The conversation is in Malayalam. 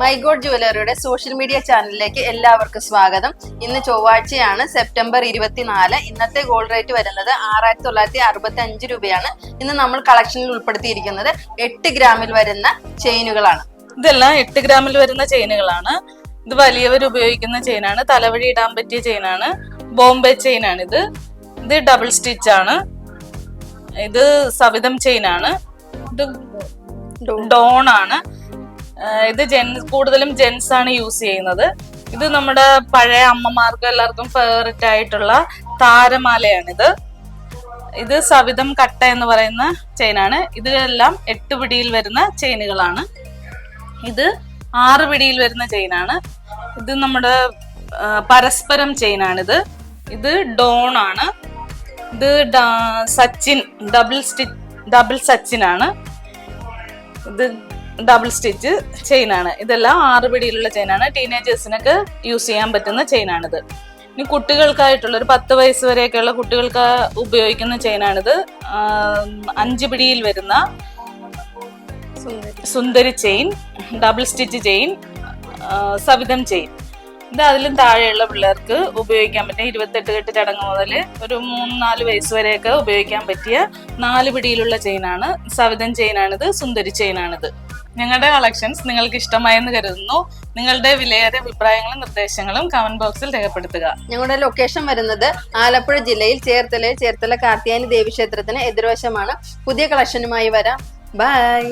മൈഗോഡ് ജുവലറിയുടെ സോഷ്യൽ മീഡിയ ചാനലിലേക്ക് എല്ലാവർക്കും സ്വാഗതം. ഇന്ന് ചൊവ്വാഴ്ചയാണ് സെപ്റ്റംബർ ഇരുപത്തിനാല്. ഇന്നത്തെ ഗോൾഡ് റേറ്റ് വരുന്നത് ആറായിരത്തി തൊള്ളായിരത്തി അറുപത്തി അഞ്ച് രൂപയാണ്. ഇന്ന് നമ്മൾ കളക്ഷനിൽ ഉൾപ്പെടുത്തിയിരിക്കുന്നത് എട്ട് ഗ്രാമിൽ വരുന്ന ചെയിനുകളാണ്. ഇതെല്ലാം എട്ട് ഗ്രാമിൽ വരുന്ന ചെയിനുകളാണ്. ഇത് വലിയവർ ഉപയോഗിക്കുന്ന ചെയിനാണ്. തലവഴി ഇടാൻ പറ്റിയ ചെയിനാണ്. ബോംബെ ചെയിനാണ് ഇത് ഇത് ഡബിൾ സ്റ്റിച്ച് ആണ്. ഇത് സവിതം ചെയിനാണ്. ഇത് ഡോൺ ആണ്. ഇത് ജെൻസ് കൂടുതലും ജെൻസ് ആണ് യൂസ് ചെയ്യുന്നത്. ഇത് നമ്മുടെ പഴയ അമ്മമാർക്ക് എല്ലാവർക്കും ഫേവററ്റ് ആയിട്ടുള്ള താരമാലയാണിത്. ഇത് സവിതം കട്ട എന്ന് പറയുന്ന ചെയിനാണ് ഇതെല്ലാം എട്ട് പിടിയിൽ വരുന്ന ചെയിനുകളാണ് ഇത് ആറ് പിടിയിൽ വരുന്ന ചെയിനാണ് ഇത് നമ്മുടെ പരസ്പരം ചെയിനാണിത് ഇത് ഡോൺ ആണ്. ഇത് Sachin double stitch double Sachin ആണ്. ഇത് ഡബിൾ സ്റ്റിച്ച് ചെയിനാണ് ഇതെല്ലാം ആറ് പിടിയിലുള്ള ചെയിനാണ് ടീനേജേഴ്സിനൊക്കെ യൂസ് ചെയ്യാൻ പറ്റുന്ന ചെയിനാണിത് ഇനി കുട്ടികൾക്കായിട്ടുള്ള ഒരു പത്ത് വയസ്സ് വരെയൊക്കെയുള്ള കുട്ടികൾക്ക് ഉപയോഗിക്കുന്ന ചെയിനാണിത് ആണിത്. അഞ്ച് പിടിയിൽ വരുന്ന സുന്ദരി. ചെയിൻ ഡബിൾ സ്റ്റിച്ച് ചെയിൻ സവിധം സവിതം ചെയിൻ ഇത് അതിലും താഴെയുള്ള പിള്ളേർക്ക് ഉപയോഗിക്കാൻ പറ്റിയ ഇരുപത്തെട്ട് കെട്ട് ചടങ്ങ് മുതൽ ഒരു മൂന്ന് നാല് വയസ്സ് വരെയൊക്കെ ഉപയോഗിക്കാൻ പറ്റിയ നാല് പിടിയിലുള്ള ചെയിനാണ് സവിതം ചെയിനാണിത് സുന്ദരി ചെയിനാണിത് ഞങ്ങളുടെ കളക്ഷൻസ് നിങ്ങൾക്ക് ഇഷ്ടമായെന്ന് കരുതുന്നു. നിങ്ങളുടെ വിലയേറിയ അഭിപ്രായങ്ങളും നിർദ്ദേശങ്ങളും കമന്റ് ബോക്സിൽ രേഖപ്പെടുത്തുക. ഞങ്ങളുടെ ലൊക്കേഷൻ വരുന്നത് ആലപ്പുഴ ജില്ലയിൽ ചേർത്തല ചേർത്തല കാർത്തിയാനി ദേവി ക്ഷേത്രത്തിന് എതിർവശമാണ്. പുതിയ കളക്ഷനുമായി വരാം. ബൈ